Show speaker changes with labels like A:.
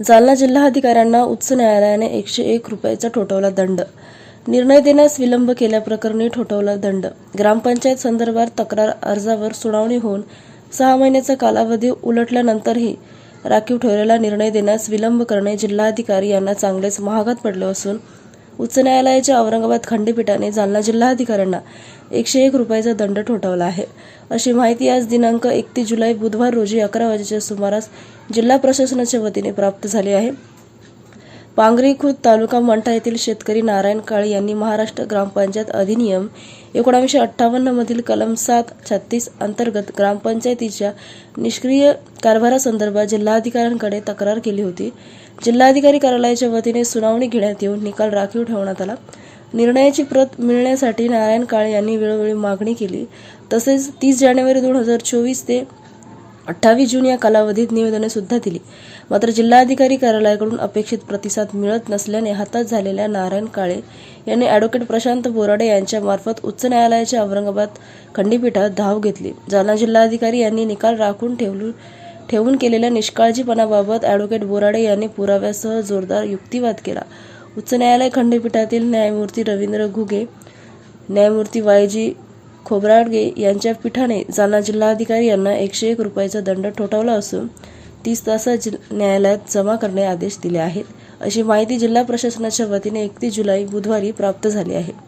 A: जालना जिल्हाधिकाऱ्यांना उच्च न्यायालयाने एकशे एक रुपयाचा ठोठावला दंड. निर्णय देण्यास विलंब केल्याप्रकरणी ठोठावला दंड. ग्रामपंचायत संदर्भात तक्रार अर्जावर सुनावणी होऊन सहा महिन्याचा कालावधी उलटल्यानंतरही राखीव ठेवलेला निर्णय देण्यास विलंब करणे जिल्हाधिकारी यांना चांगलेच महागात पडले असून उच्च न्यायालयाच्या औरंगाबाद खंडपीठाने जालना जिल्हाधिकाऱ्यांना एकशे एक रुपयाचा दंड ठोठावला आहे. अशी माहिती आज दिनांक एकतीस जुलै बुधवार रोजी अकरा वाजेच्या सुमारास जिल्हा प्रशासनाच्या वतीने प्राप्त झाली आहे. पांगरी खुर्द तालुका मंठा येथील शेतकरी नारायण काळे यांनी महाराष्ट्र ग्रामपंचायत अधिनियम एकोणावीसशे अठ्ठावन्न मधील कलम सात छत्तीस अंतर्गत ग्रामपंचायतीच्या निष्क्रिय कारभारासंदर्भात जिल्हाधिकाऱ्यांकडे तक्रार केली होती. जिल्हाधिकारी कार्यालयाच्या वतीने सुनावणी घेण्यात येऊन निकाल राखीव ठेवण्यात आला. निर्णयाची प्रत मिळण्यासाठी नारायण काळे यांनी वेळोवेळी मागणी केली. तसेच तीस जानेवारी दोन हजार चोवीस ते अठ्ठावीस जून या कालावधीत निवेदने सुद्धा दिली. मात्र जिल्हाधिकारी कार्यालयाकडून अपेक्षित प्रतिसाद मिळत नसल्याने हातात झालेल्या नारायण काळे यांनी ॲडव्होकेट प्रशांत बोराडे यांच्यामार्फत उच्च न्यायालयाच्या औरंगाबाद खंडपीठात धाव घेतली. जालना जिल्हाधिकारी यांनी निकाल राखून ठेवलू ठेवून केलेल्या निष्काळजीपणाबाबत ॲडव्होकेट बोराडे यांनी पुराव्यासह जोरदार युक्तिवाद केला. उच्च न्यायालय खंडपीठातील न्यायमूर्ती रवींद्र घुगे न्यायमूर्ती वायजी खोब्राडगे यांच्या पीठाने जालना जिल्हाधिकारी यांना एकशे एक रुपयाचा दंड ठोठावला असून तीस तासात जि न्यायालयात जमा करणे आदेश दिले आहेत. अशी माहिती जिल्हा प्रशासनाच्या वतीने एकतीस जुलै बुधवारी प्राप्त झाली आहे.